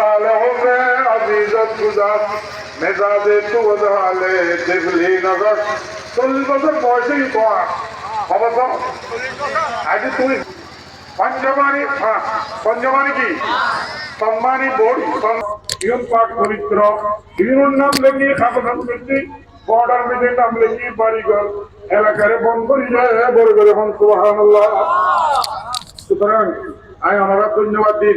خالهم عزيزة تدا مزاد تود على تغلي نظر كل بصر بوشي طاع অবশ্য আজ তুই পঞ্চমানি পঞ্চমানি কি? সম্মানী বোর্ড ইউন পাক পবিত্র ইউনুর নাম লেখিয়ে খাপসান বর্ডার মিটে নাম লেখিয়ে বাড়িঘর এলাকারে বন্ধ করে যায় বড় করে হন সুবাহ সুতরাং আমি আমরা ধন্যবাদ দিই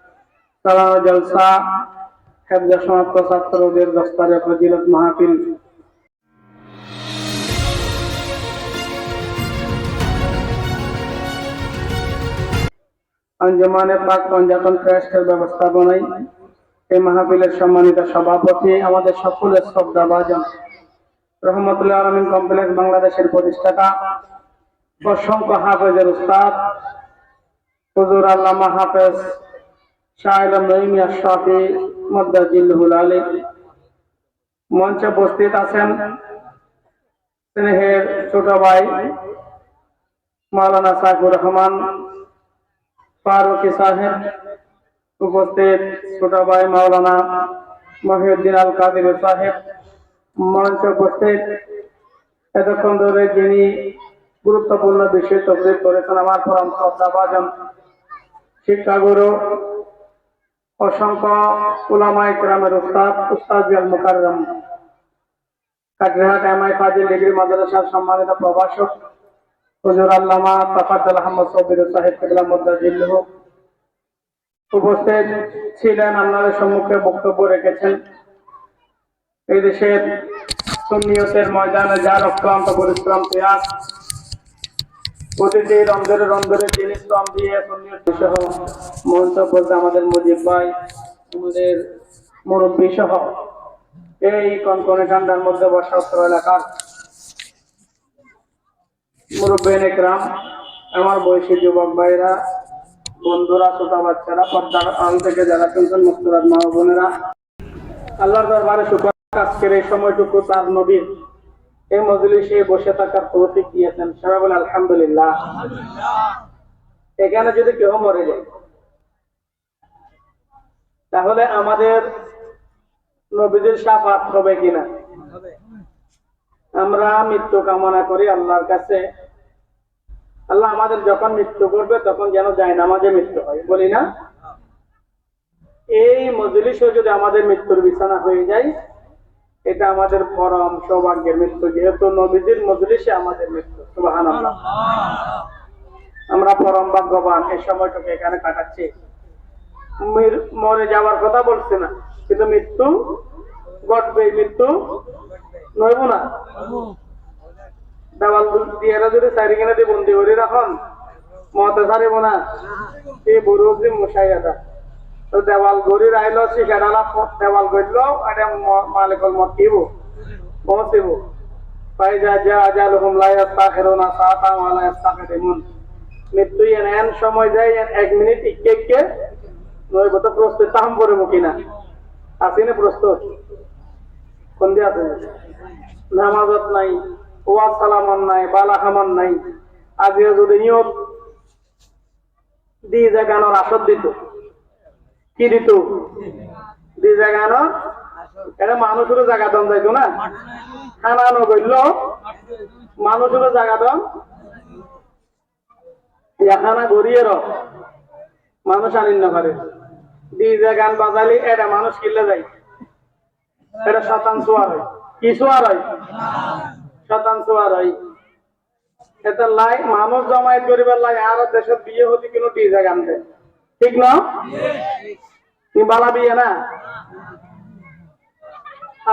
সালাহ জলসা, হেফজ সমাপ্ত, ছাত্রদের ফজিলত মাহফিল। আঞ্জমানে পাক পঞ্জাতন ট্রাস্টের ব্যবস্থাপনায় এই মাহফিলের সম্মানিত সভাপতি, আমাদের সকলের শ্রদ্ধা ভাজন। রহমতুল্লাহ আলমিন কমপ্লেক্স বাংলাদেশের প্রতিষ্ঠাতা অসংখ্য হাফেজের উস্তাদ, হুজুর আল্লামা হাফেজ শাহিল নঈম আশরাফি মদ্দাজিল্লুল আলী মঞ্চে উপস্থিত আছেন স্নেহের ছোট ভাই মাওলানা সাইফুর রহমান, ফারুকি সাহেব, উপস্থিত ছোট ভাই মাওলানা মহিউদ্দিন আল কাদির সাহেব মঞ্চে উপস্থিত। এতক্ষণ ধরে যিনি গুরুত্বপূর্ণ বিষয় তফসিল করেছেন, আমার পরম শ্রদ্ধাভাজন শিক্ষাগুরু অসংখ্য উলামাই গ্রামের উস্তাদ উস্তাদ এমআই ফাজিল ডিগ্রি মাদ্রাসার সম্মানিত প্রভাষক, হুজুর আল্লামা আহমদ সাহেব উপস্থিত ছিলেন, আপনাদের সম্মুখে বক্তব্য রেখেছেন। এই দেশের সুন্নিয়তের ময়দানে যার অক্লান্ত পরিশ্রম ত্যাগ প্রতিটি যিনি শ্রম দিয়ে সহ আমাদের মুজিব ভাই, আমাদের মুরব্বী সহ এই কনকনে ঠান্ডার মধ্যে বসা অত্র এলাকার আমার বয়সী যুবক ভাইরা, বন্ধুরা, ছোট বাচ্চারা, পর্দার আল থেকে যারা শুনছেন মুক্তরাজ মা বোনেরা, আল্লাহর দরবারে শুকর। আজকের এই সময়টুকু তার নবীর এই মজলিসে বসে থাকার তৌফিক দিয়েছেন। সবাই বলে আলহামদুলিল্লাহ। এখানে যদি কেউ মরে যায়, তাহলে আমাদের নবীদের সাফাত হবে কিনা? আমরা মৃত্যু কামনা করি আল্লাহর কাছে। আল্লাহ আমাদের যখন মৃত্যু করবে, তখন যেন যায় নামাজে মৃত্যু হয়। বলি না? এই মজলিসও যদি আমাদের মৃত্যুর বিছানা হয়ে যায় এটা আমাদের পরম সৌভাগ্যের মৃত্যু, যেহেতু নবীজির মজলিসে আমাদের মৃত্যু সুবাহান আমরা পরম ভাগ্যবান, এই সময়টুকু এখানে কাটাচ্ছি। মরে যাওয়ার কথা বলছে না, কিন্তু মৃত্যু ঘটবে মৃত্যু নইব না। দেওয়াল দিয়ে যদি চারিখানে বন্দি করে রাখুন, মতে ছাড়িব না। এই বড় অব্দি মশাই এটা তো দেওয়াল গড়ির আইল শিকারালা দেওয়াল এটা মালিকল মত দিব পৌঁছিব পাই যা যা যা লোকম লাই আস্তা খেলো না সাতা মালা আস্তা খেতেমুন মৃত্যু এন সময় যায়, এন এক মিনিট ইকে ইকে নইব তো প্রস্তুত তাহাম করে মুখি না আসি না প্রস্তুত? কোন দিয়ে আছে নামাজত নাই ওয়া সালামন নাই, বালা খামন নাই। আজিও যদি নিয়ত দি জাগানোর আসর দিত। কি দিত? দি জাগানোর এটা মানুষেরও জায়গা দম যাইতো না? খানা নগৈল মানুষেরও জায়গা দম? এখানা গড়িয়ে র মানুষ আনিন না পারে ডিজে গান বাজালি এটা মানুষ কিনলে যায়? এটা শতান সোয়ার হয়। কি সোয়ার হয়? শতান সোয়ার হয়। এটা লাই, মানুষ জমায়েত করিবার লাই, আর দেশের বিয়ে হতে কোনো ডিজে গান দেয় ঠিক না? বালা বিয়ে না?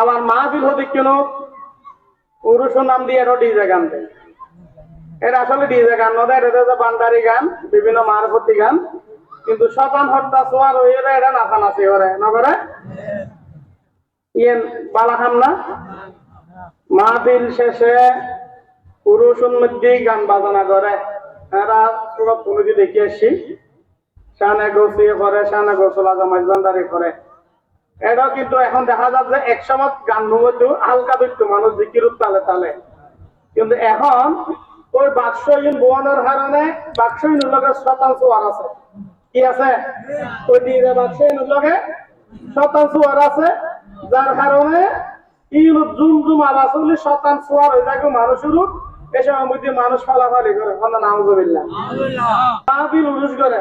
আবার মাহফিল হতে কেন? পুরুষ নাম দিয়ে এরও ডিজে গান দেয়। এটা আসলে ডিজে গান নয় এটা হচ্ছে বান্দারি গান, বিভিন্ন মারফতি গান। কিন্তু শতান হত্যা সোয়ার হয়ে এটা নাচানাচি করে নগরে ইয়েন বালাহাম না? মাহফিল শেষে পুরুষের মধ্যেই গান বাজনা করে। এরা সব তুমি দেখে আসছি শানে গোসিয়ে করে শানে গোসলা জামাই জান্দারি করে। এটা কিন্তু এখন দেখা যাচ্ছে এক সময় গান মধ্যেও হালকা দিত মানুষ জিকির তালে তালে। কিন্তু এখন ওই বাক্সহীন বোয়ানোর কারণে বাক্সহীন লোকের শতাংশ আর আছে। কি আছে? ওই দিয়ে বাক্সহীন লোকে শতাংশ আর আছে যার কারণে ইল জুম জুম আওয়াজ হলে শতাংশ আর হয়ে থাকে মানুষের এ সময় মধ্যে মানুষ ফালাফালি করে। মাহবিল উরুস করে।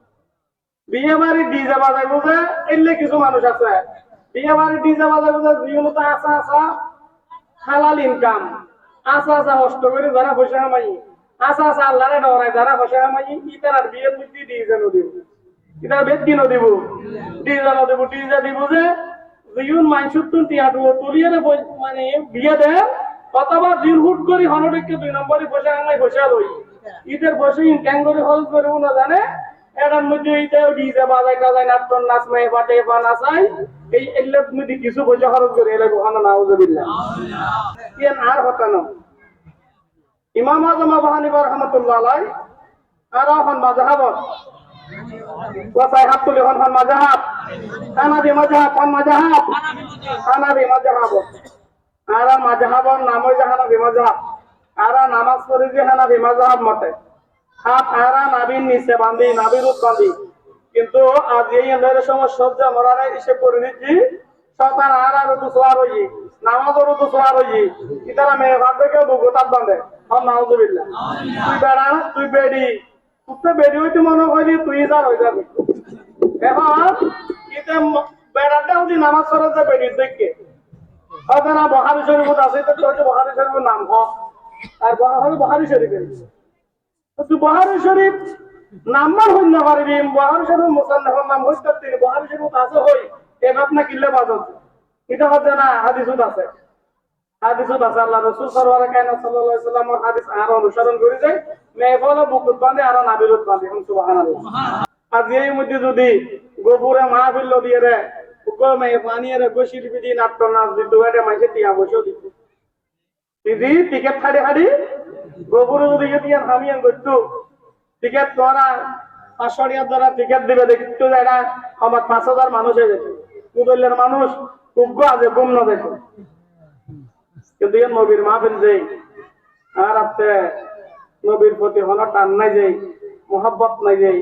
বিয়ে বাড়ি ডিজে বাজাই বুঝে এলে কিছু মানুষ আছে। বিয়ে বাড়ি ডিজে বুঝে জীবনত আসা আসা হালাল ইনকাম আসা আসা করে, যারা পয়সা কামাই। আসা আসা আল্লাহরে ডরায় যারা পয়সা কামাই, ইতার বিয়ের মধ্যে ডিজে ইতার নদিব ডিজে নদিব ডিজে দিব যে জীবন মাইসুর টিয়াটু তুলিয়ে মানে বিয়ে দেয়, অথবা দিন হুট করি হনটিকে দুই নম্বরই পয়সা কামাই, পয়সা লই। ঈদের পয়সা ইনকাম করে খরচ করে না জানে? এটার মধ্যে এইটাও ডিজে বাজাই টাজাই নাটন নাচ মেয়ে বাটে বা নাচাই। এই এগুলোর মধ্যে কিছু পয়সা খরচ করে এলে ওখানে নাউজবিল্লা কেন আর হতানো ইমাম আজম আবু হানিফা রহমাতুল্লাহ আলাই আর এখন মাযহাবত। ওয়াসাই হাত তুলি হন হন মাযহাব। হানাবি মাযহাব কোন মাযহাব। হানাবি মাযহাব। আর মাযহাবর নাম হইছে হানাবি মাযহাব। আর নামাজ পড়ি যে হানাবি মাযহাব মতে। হাত কিন্তু আজ এই এন্ডারের সময় সজ্জা মরারে এসে করে দিচ্ছি সতান আর আর দেখে বুকু তাপ বান্ধে পড়ে যে বেডি দেখে হয়তো না, বহারি শরীফ আছে, তো বহারি শরীফের নাম হ। আর বহারি শরীফের বহারি শরীফ নাম্বার হই না শরীফ নাম হইতে তিনি শরীফ আছে হই না কিল্লে এটা হচ্ছে না হাদিসুত আছে। হাদিসুত আছে, আল্লাহ রাসূল সাল্লাল্লাহু আলাইহি সাল্লামের হাদিস আর অনুসরণ করে যায় মেফল বুকুত বাঁধে, আর নাবিরত বাঁধে সুবহানাল্লাহ। এই মধ্যে যদি গোপুরে মাহফিল দিয়ে রে উকল মে পানি রে গোশির নাট্য নাচ দিত এটা দিত। দিদি টিকেট খাড়ি খাড়ি গোবরে যদি দিয়ে দিবে দেখতো আমার পাঁচ হাজার মানুষ হয়ে যেত কুদলের মানুষ উগ্র আছে, গুম না দেখো কিন্তু এর নবীর মাহফিল যেই আর আপনি নবীর প্রতি টান নাই যাই মোহাব্বত নাই যাই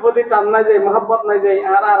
প্রতি টান নাই যাই মোহাব্বত নাই যাই আর আর